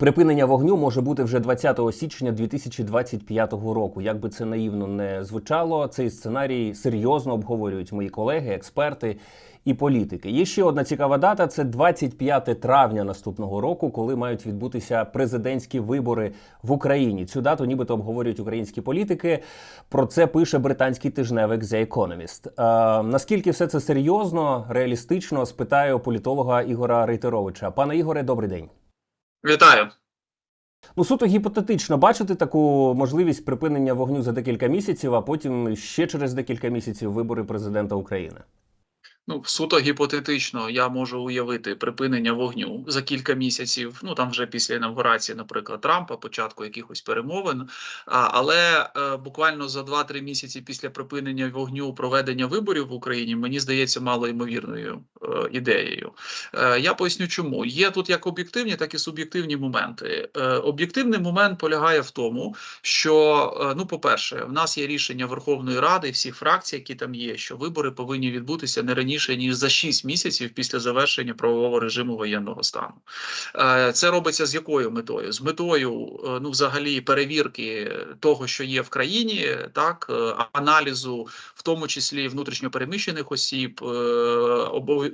Припинення вогню може бути вже 20 січня 2025 року. Як би це наївно не звучало, цей сценарій серйозно обговорюють мої колеги, експерти і політики. Є ще одна цікава дата: це 25 травня наступного року, коли мають відбутися президентські вибори в Україні. Цю дату нібито обговорюють українські політики. Про це пише британський тижневик The Economist. Е, наскільки все це серйозно, реалістично, спитаю політолога Ігора Рейтеровича. Пане Ігоре, добрий день. Вітаю. Ну, суто гіпотетично бачити таку можливість припинення вогню за декілька місяців, а потім ще через декілька місяців вибори президента України. Ну, суто гіпотетично, я можу уявити припинення вогню за кілька місяців. Ну там вже після інавгурації, наприклад, Трампа, початку якихось перемовин. А, але е, буквально за 2-3 місяці після припинення вогню проведення виборів в Україні мені здається малоймовірною е, ідеєю. Е, я поясню, чому є тут як об'єктивні, так і суб'єктивні моменти. Е, об'єктивний момент полягає в тому, що е, ну, по-перше, в нас є рішення Верховної Ради, всіх фракцій, які там є, що вибори повинні відбутися не раніше ніж за 6 місяців після завершення правового режиму воєнного стану. Е, Це робиться з якою метою? З метою, е, ну, взагалі, перевірки того, що є в країні, так е, аналізу, в тому числі внутрішньопереміщених осіб,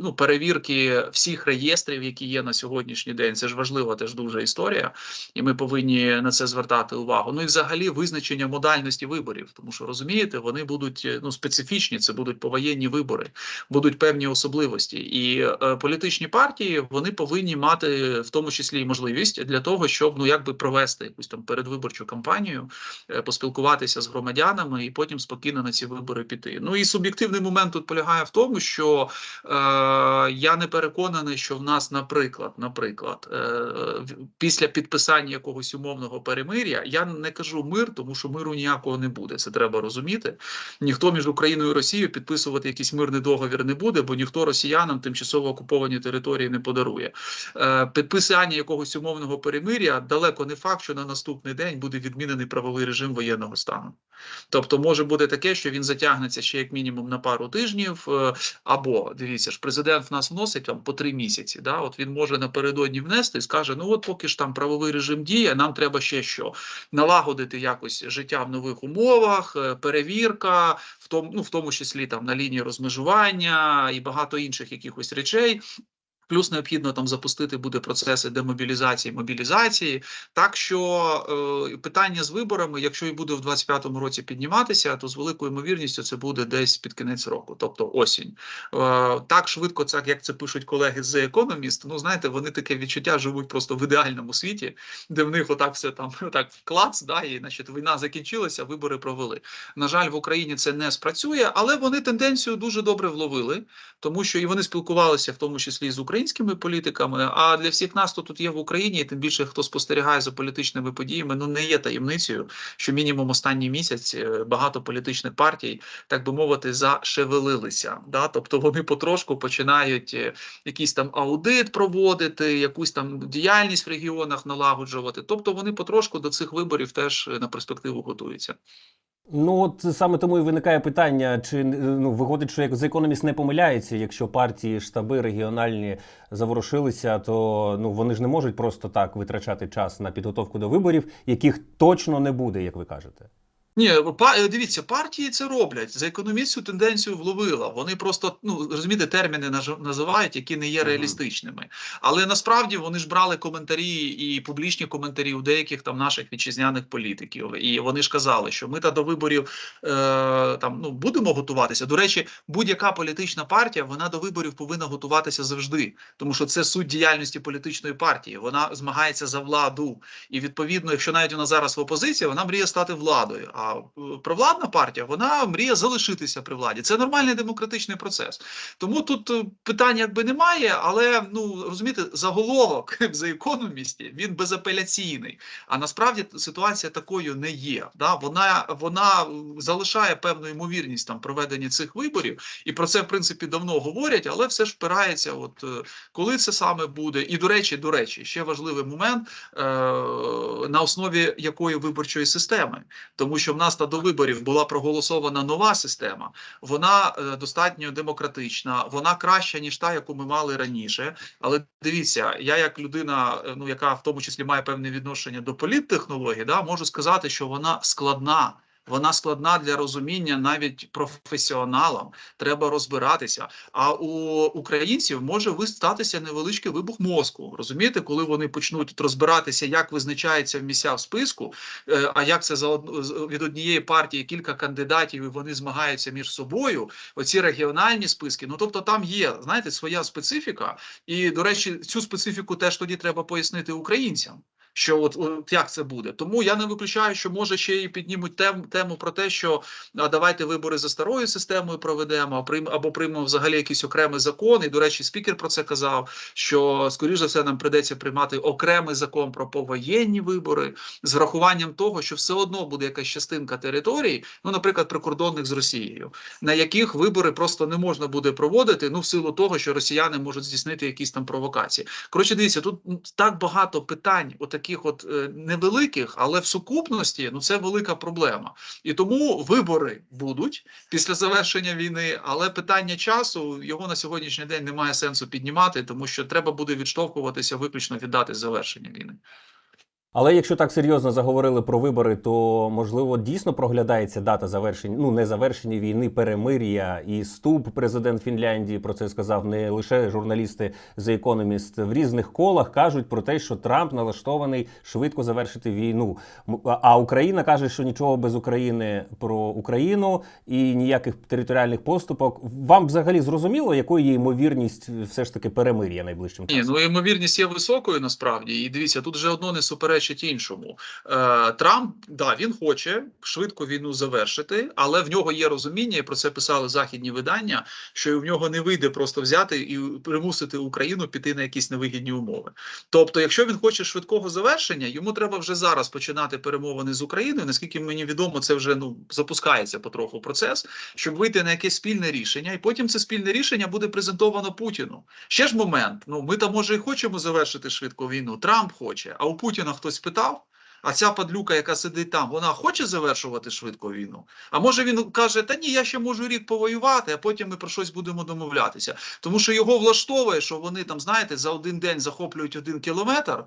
ну, перевірки всіх реєстрів, які є на сьогоднішній день. Це ж важлива теж дуже історія, і ми повинні на це звертати увагу. Ну і взагалі визначення модальності виборів, тому що розумієте, вони будуть ну специфічні. Це будуть повоєнні вибори, будуть певні особливості, і е, політичні партії вони повинні мати в тому числі і можливість для того, щоб ну якби провести якусь там передвиборчу кампанію, е, поспілкуватися з громадянами і потім спокійно на ці вибори піти. Ну і суб'єктивний момент тут полягає в тому, що е, я не переконаний, що в нас, наприклад, наприклад, е, після підписання якогось умовного перемир'я, я не кажу мир, тому що миру ніякого не буде. Це треба розуміти. Ніхто між Україною і Росією підписувати якийсь мирний договір не буде, бо ніхто росіянам тимчасово окуповані території не подарує. Е, підписання якогось умовного перемир'я далеко не факт, що на наступний день буде відмінений правовий режим воєнного стану. Тобто може бути таке, що він затягнеться ще як мінімум на пару тижнів, е, або дивіться ж, президент в нас вносить там по три місяці. Да, от він може напередодні внести і скаже: ну от поки ж там правовий режим діє, нам треба ще що налагодити якось життя в нових умовах, е, перевірка, в тому, ну в тому числі там на лінії розмежування і багато інших якихось речей. Плюс необхідно там запустити буде процеси демобілізації, мобілізації. Так що е, питання з виборами, якщо і буде в 25-му році підніматися, то з великою ймовірністю це буде десь під кінець року, тобто осінь. Е, так швидко, це як це пишуть колеги з Economist, Ну знаєте, вони таке відчуття живуть просто в ідеальному світі, де в них отак все там так клац, да, і значить війна закінчилася, вибори провели. На жаль, в Україні це не спрацює, але вони тенденцію дуже добре вловили, тому що і вони спілкувалися в тому числі з українськими політиками. А для всіх нас, хто тут є в Україні, і тим більше хто спостерігає за політичними подіями, ну не є таємницею, що мінімум останній місяць е, багато політичних партій, так би мовити, зашевелилися. Да? Тобто вони потрошку починають е, якийсь там аудит проводити, якусь там діяльність в регіонах налагоджувати. Тобто вони потрошку до цих виборів теж е, на перспективу готуються. Ну от саме тому і виникає питання: чи ну виходить, що як The Economist не помиляється, якщо партії, штаби регіональні заворушилися, то ну вони ж не можуть просто так витрачати час на підготовку до виборів, яких точно не буде, як ви кажете. Ні, е, дивіться, партії це роблять. За економіст цю тенденцію вловила. Вони просто ну розумієте, терміни називають, які не є реалістичними. Але насправді вони ж брали коментарі і публічні коментарі у деяких там наших вітчизняних політиків. І вони ж казали, що ми та до виборів е, там ну будемо готуватися. До речі, будь-яка політична партія вона до виборів повинна готуватися завжди, тому що це суть діяльності політичної партії. Вона змагається за владу. І відповідно, якщо навіть вона зараз в опозиції, вона мріє стати владою. А провладна партія вона мріє залишитися при владі. Це нормальний демократичний процес. Тому тут е, питань якби немає, але ну розумієте, заголовок за економісті він безапеляційний. А насправді ситуація такою не є. Да? Вона вона залишає певну ймовірність там проведення цих виборів, і про це в принципі давно говорять, але все ж впирається. От е, коли це саме буде, і до речі, до речі, ще важливий момент е, на основі якої виборчої системи, тому що в нас та до виборів була проголосована нова система, вона е, достатньо демократична, вона краща ніж та, яку ми мали раніше. Але дивіться, я як людина, е, ну яка в тому числі має певне відношення до політтехнологій, да, можу сказати, що вона складна. Вона складна для розуміння навіть професіоналам. Треба розбиратися. А у українців може ви- статися невеличкий вибух мозку. Розумієте, коли вони почнуть розбиратися, як визначається місця в списку, е, а як це за від однієї партії кілька кандидатів, і вони змагаються між собою. Оці регіональні списки. Ну тобто, там є знаєте своя специфіка, і до речі, цю специфіку теж тоді треба пояснити українцям. Що от, от як це буде? Тому я не виключаю, що може ще і піднімуть тем, тему про те, що а давайте вибори за старою системою проведемо, або приймемо взагалі якийсь окремий закон. І до речі, спікер про це казав. Що скоріш за все нам придеться приймати окремий закон про повоєнні вибори з врахуванням того, що все одно буде якась частинка територій, ну наприклад, прикордонних з Росією, на яких вибори просто не можна буде проводити. Ну в силу того, що росіяни можуть здійснити якісь там провокації. Коротше, дивіться, тут так багато питань, отаких от е, невеликих, але в сукупності ну це велика проблема. І тому вибори будуть після завершення війни, але питання часу його на сьогоднішній день немає сенсу піднімати, тому що треба буде відштовхуватися виключно від дати завершення війни. Але якщо так серйозно заговорили про вибори, то можливо дійсно проглядається дата завершення, ну не завершення війни, перемир'я і ступ. Президент Фінляндії про це сказав не лише журналісти The Economist в різних колах кажуть про те, що Трамп налаштований швидко завершити війну. А Україна каже, що нічого без України про Україну і ніяких територіальних поступок. Вам взагалі зрозуміло, якою є ймовірність все ж таки перемир'я найближчим Ні, ну ймовірність є високою насправді. І дивіться, тут вже одно не суперечить іншому. Е, Трамп, да, він хоче швидко війну завершити, але в нього є розуміння, і про це писали західні видання, що в нього не вийде просто взяти і примусити Україну піти на якісь невигідні умови. Тобто, якщо він хоче швидкого завершення, йому треба вже зараз починати перемовини з Україною. Наскільки мені відомо, це вже ну запускається потроху процес, щоб вийти на якесь спільне рішення, і потім це спільне рішення буде презентовано Путіну. Ще ж момент. Ну ми там може і хочемо завершити швидко війну. Трамп хоче, а у Путіна хтось hospital А ця падлюка, яка сидить там, вона хоче завершувати швидко війну. А може він каже: Та ні, я ще можу рік повоювати, а потім ми про щось будемо домовлятися. Тому що його влаштовує, що вони там, знаєте, за один день захоплюють один кілометр, е,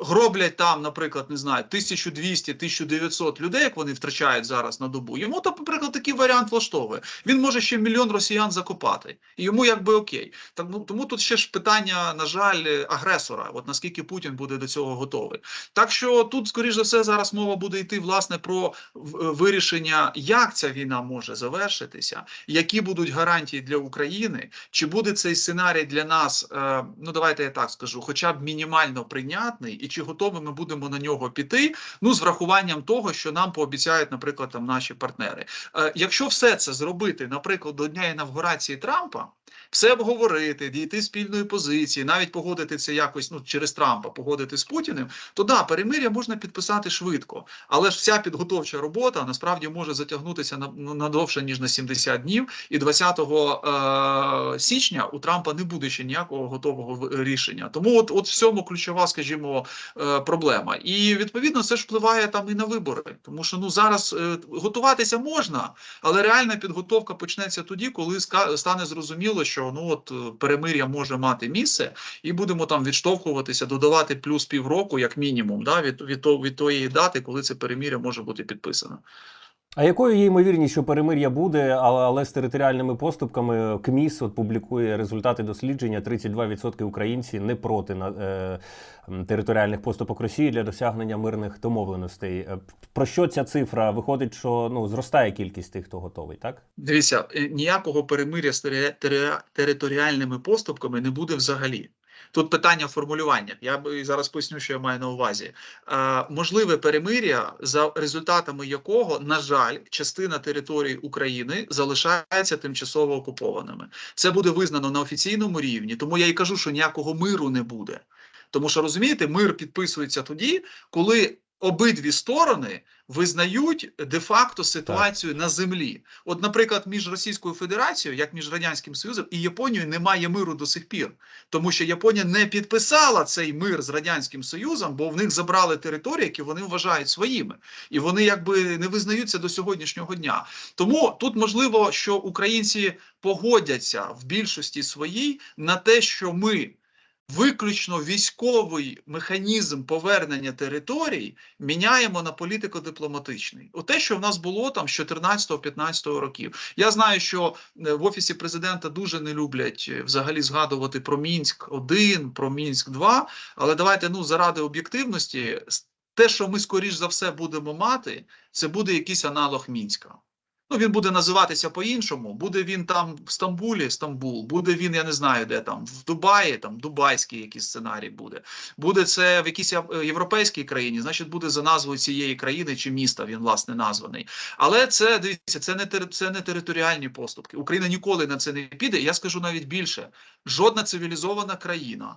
гроблять там, наприклад, не знаю, 1200-1900 людей, як вони втрачають зараз на добу. Йому то, наприклад, такий варіант влаштовує. Він може ще мільйон росіян закопати, і йому якби окей. Ну, тому тут ще ж питання, на жаль, агресора. От наскільки Путін буде до цього готовий. Так що тут, скоріш за все, зараз мова буде йти власне про вирішення, як ця війна може завершитися, які будуть гарантії для України, чи буде цей сценарій для нас, е, ну давайте я так скажу, хоча б мінімально прийнятний, і чи готові ми будемо на нього піти, ну з врахуванням того, що нам пообіцяють, наприклад, там наші партнери. Е, якщо все це зробити, наприклад, до дня інавгурації Трампа, все обговорити, дійти спільної позиції, навіть погодити це якось ну через Трампа, погодити з Путіним, то да, перемиря можна підписати швидко, але ж вся підготовча робота насправді може затягнутися на, довше ніж на 70 днів. І 20 е, січня у Трампа не буде ще ніякого готового рішення. Тому от, от в цьому ключова, скажімо, е, проблема. І відповідно це ж впливає там і на вибори, тому що ну зараз е, готуватися можна, але реальна підготовка почнеться тоді, коли стане зрозуміло, що ну от перемир'я може мати місце, і будемо там відштовхуватися, додавати плюс півроку, як мінімум, да, від, від, того- від тої дати, коли це перемир'я може бути підписано. А якою є ймовірність, що перемир'я буде, але, але з територіальними поступками КМІС от публікує результати дослідження: 32% українці не проти на, е, територіальних поступок Росії для досягнення мирних домовленостей. Е, Про що ця цифра? Виходить, що ну зростає кількість тих, хто готовий, так? Дивіться, е, ніякого перемир'я з тери- тери- територіальними поступками не буде взагалі. Тут питання формулювання. Я і зараз поясню, що я маю на увазі. Е, можливе перемир'я, за результатами якого, на жаль, частина території України залишається тимчасово окупованими. Це буде визнано на офіційному рівні, тому я і кажу, що ніякого миру не буде. Тому що розумієте, мир підписується тоді, коли обидві сторони визнають де-факто ситуацію на землі. От, наприклад, між Російською Федерацією, як між Радянським Союзом і Японією немає миру до сих пір, тому що Японія не підписала цей мир з Радянським Союзом, бо в них забрали території, які вони вважають своїми, і вони якби не визнаються до сьогоднішнього дня. Тому тут можливо, що українці погодяться в більшості своїй на те, що ми. Виключно військовий механізм повернення територій міняємо на політико-дипломатичний. Оте, що в нас було там з 14-15 років. Я знаю, що е, в офісі президента дуже не люблять е, взагалі згадувати про Мінськ 1 про Мінськ 2 але давайте ну заради об'єктивності, те, що ми скоріш за все будемо мати, це буде якийсь аналог Мінська. Ну, він буде називатися по-іншому. Буде він там в Стамбулі, Стамбул, буде він, я не знаю, де там, в Дубаї, там дубайський якийсь сценарій буде. Буде це в якійсь е, європейській країні, значить, буде за назвою цієї країни чи міста він власне названий. Але це дивіться, це не це не територіальні поступки. Україна ніколи на це не піде. Я скажу навіть більше: жодна цивілізована країна.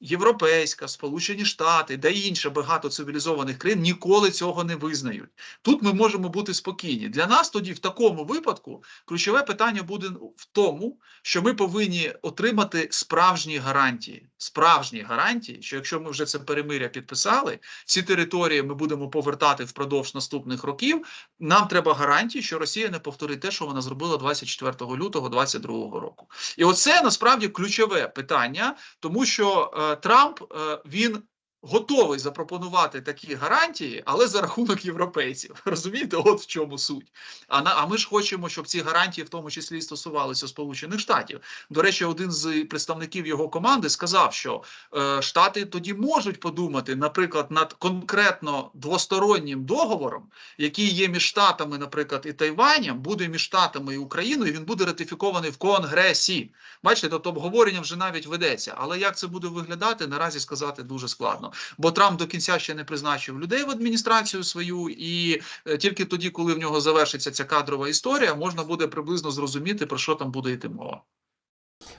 Європейська, Сполучені Штати, де інше багато цивілізованих країн ніколи цього не визнають. Тут ми можемо бути спокійні. Для нас тоді, в такому випадку, ключове питання буде в тому, що ми повинні отримати справжні гарантії. Справжні гарантії, що якщо ми вже це перемиря підписали, ці території ми будемо повертати впродовж наступних років. Нам треба гарантії, що Росія не повторить те, що вона зробила 24 лютого 2022 року. І оце насправді ключове питання, тому що е, Трамп е, він готовий запропонувати такі гарантії, але за рахунок європейців. Розумієте, от в чому суть. А на а ми ж хочемо, щоб ці гарантії, в тому числі, і стосувалися Сполучених Штатів. До речі, один з представників його команди сказав, що е, Штати тоді можуть подумати, наприклад, над конкретно двостороннім договором, який є між Штатами, наприклад, і Тайванем, буде між Штатами і Україною. Він буде ратифікований в Конгресі. Бачите, тобто обговорення вже навіть ведеться. Але як це буде виглядати, наразі сказати дуже складно. Бо Трамп до кінця ще не призначив людей в адміністрацію свою, і е, тільки тоді, коли в нього завершиться ця кадрова історія, можна буде приблизно зрозуміти, про що там буде йти мова.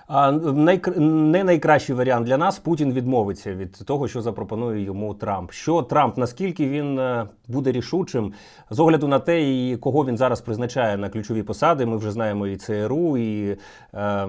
А не найкращий варіант для нас Путін відмовиться від того, що запропонує йому Трамп. Що Трамп наскільки він е, буде рішучим з огляду на те, і кого він зараз призначає на ключові посади. Ми вже знаємо і ЦРУ, і е,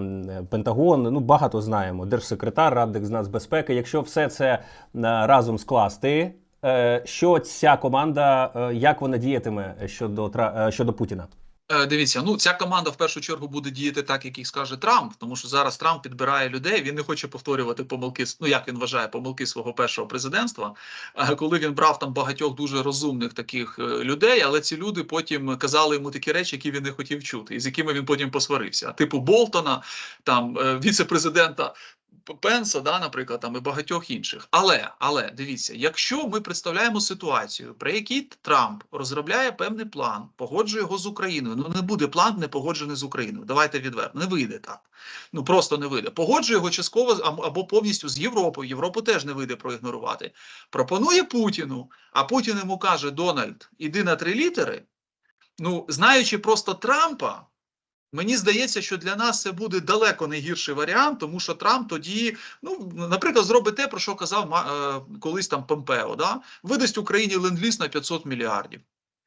Пентагон. Ну багато знаємо. Держсекретар, радник з нацбезпеки. Якщо все це е, разом скласти, е, що ця команда, як вона діятиме щодо Тра- щодо Путіна? Е, Дивіться, ну ця команда в першу чергу буде діяти так, як їх скаже Трамп, тому що зараз Трамп підбирає людей. Він не хоче повторювати помилки, ну як він вважає, помилки свого першого президентства. Коли він брав там багатьох дуже розумних таких е, людей, але ці люди потім казали йому такі речі, які він не хотів чути, і з якими він потім посварився. Типу Болтона, там е, віце-президента. Пенса, да, наприклад, там і багатьох інших. Але, але дивіться, якщо ми представляємо ситуацію, при якій Трамп розробляє певний план, погоджує його з Україною. Ну не буде план не погоджений з Україною. Давайте відверто. Не вийде так. Ну просто не вийде. Погоджує його частково або повністю з Європою. Європу теж не вийде проігнорувати. Пропонує Путіну, а Путін йому каже: Дональд, іди на три літери. Ну, знаючи просто Трампа. Мені здається, що для нас це буде далеко не гірший варіант, тому що Трамп тоді, ну наприклад, зробить те, про що казав е, колись там Помпео, да? видасть Україні ленд-ліз на 500 мільярдів.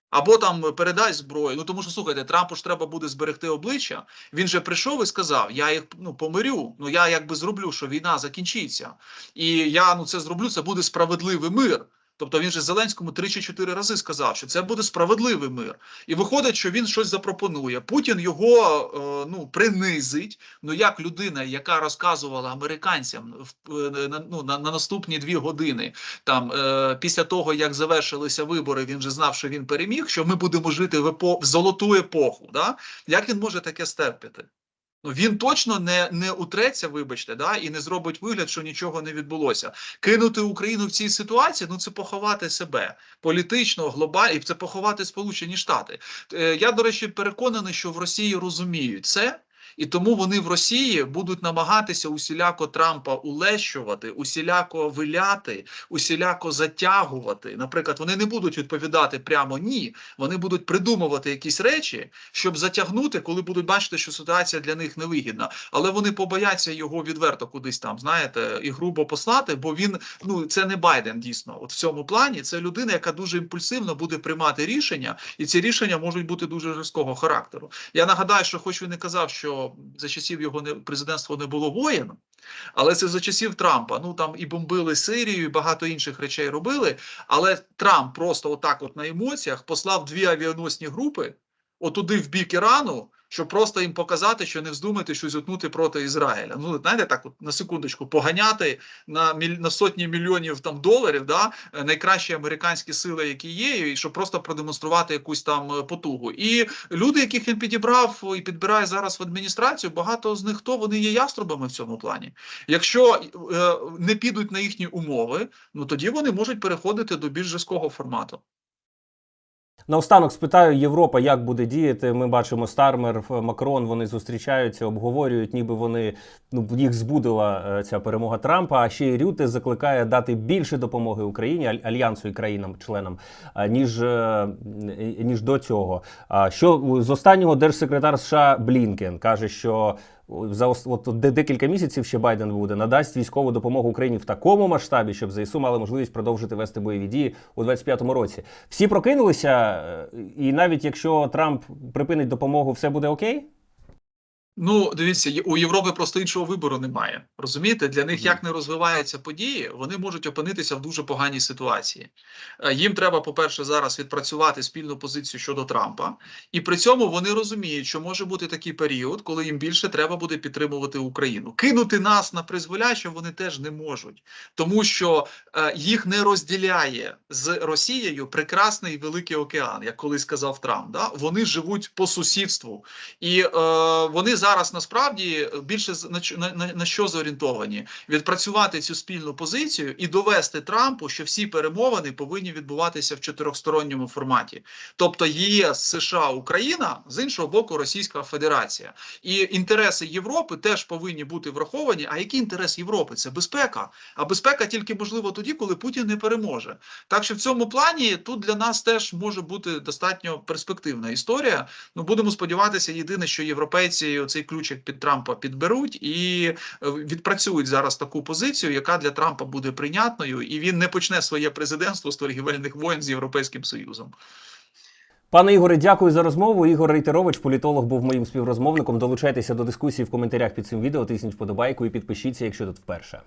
Або там передасть зброю. Ну тому що слухайте, Трампу ж треба буде зберегти обличчя. Він же прийшов і сказав: Я їх ну помирю. Ну я якби зроблю, що війна закінчиться, і я ну це зроблю. Це буде справедливий мир. Тобто він же Зеленському три чи чотири рази сказав, що це буде справедливий мир. І виходить, що він щось запропонує. Путін його е, ну принизить. Ну як людина, яка розказувала американцям е, ну, на, на наступні дві години, там е, після того як завершилися вибори, він же знав, що він переміг. Що ми будемо жити в, епо, в золоту епоху. Да? Як він може таке стерпіти? Ну він точно не, не утреться, вибачте, да, і не зробить вигляд, що нічого не відбулося. Кинути Україну в цій ситуації ну це поховати себе політично, глобально, і це поховати Сполучені Штати. Е, я, до речі, переконаний, що в Росії розуміють це. І тому вони в Росії будуть намагатися усіляко Трампа улещувати, усіляко виляти, усіляко затягувати. Наприклад, вони не будуть відповідати прямо ні. Вони будуть придумувати якісь речі, щоб затягнути, коли будуть бачити, що ситуація для них невигідна. Але вони побояться його відверто кудись там, знаєте, і грубо послати, бо він ну це не Байден дійсно. От в цьому плані це людина, яка дуже імпульсивно буде приймати рішення, і ці рішення можуть бути дуже жорсткого характеру. Я нагадаю, що хоч він і казав, що за часів його не президентства не було воєн, але це за часів Трампа. Ну там і бомбили Сирію, і багато інших речей робили. Але Трамп просто отак, от на емоціях, послав дві авіаносні групи отуди в бік Ірану, щоб просто їм показати, що не вздумайте щось утнути проти Ізраїля. Ну знаєте, так от на секундочку поганяти на міль... на сотні мільйонів там доларів, да найкращі американські сили, які є, і щоб просто продемонструвати якусь там е, потугу. І люди, яких він підібрав і підбирає зараз в адміністрацію, багато з них хто вони є яструбами в цьому плані. Якщо е, не підуть на їхні умови, ну тоді вони можуть переходити до більш жорсткого формату. Наостанок спитаю Європа, як буде діяти. Ми бачимо Стармер, Макрон. Вони зустрічаються, обговорюють, ніби вони ну їх збудила е, ця перемога Трампа. А ще й Рюте закликає дати більше допомоги Україні аль- альянсу і країнам-членам, а, ніж, е, ніж до цього. А що з останнього держсекретар США Блінкен каже, що за от декілька місяців ще Байден буде надасть військову допомогу Україні в такому масштабі, щоб ЗСУ мали можливість продовжити вести бойові дії у 25-му році. Всі прокинулися, е, і навіть якщо Трамп припинить допомогу, все буде окей. Ну, дивіться, у Європи просто іншого вибору немає. Розумієте, для них як не розвиваються події, вони можуть опинитися в дуже поганій ситуації. Е, Їм треба, по-перше, зараз відпрацювати спільну позицію щодо Трампа, і при цьому вони розуміють, що може бути такий період, коли їм більше треба буде підтримувати Україну. Кинути нас на призволяще вони теж не можуть, тому що е, їх не розділяє з Росією прекрасний великий океан, як колись сказав Трамп. Да? Вони живуть по сусідству. І е, вони зараз насправді більше на, на, на, на що зорієнтовані відпрацювати цю спільну позицію і довести Трампу, що всі перемовини повинні відбуватися в чотирьохсторонньому форматі, тобто ЄС, США, Україна з іншого боку, Російська Федерація, і інтереси Європи теж повинні бути враховані. А який інтерес Європи? Це безпека. А безпека тільки можливо тоді, коли Путін не переможе. Так що в цьому плані тут для нас теж може бути достатньо перспективна історія. Ну будемо сподіватися, єдине, що європейці цей ключик під Трампа підберуть і е, відпрацюють зараз таку позицію, яка для Трампа буде прийнятною, і він не почне своє президентство з торгівельних воєн з Європейським Союзом. Пане Ігоре, дякую за розмову. Ігор Рейтерович, політолог, був моїм співрозмовником. Долучайтеся до дискусії в коментарях під цим відео. Тисніть вподобайку і підпишіться, якщо тут вперше.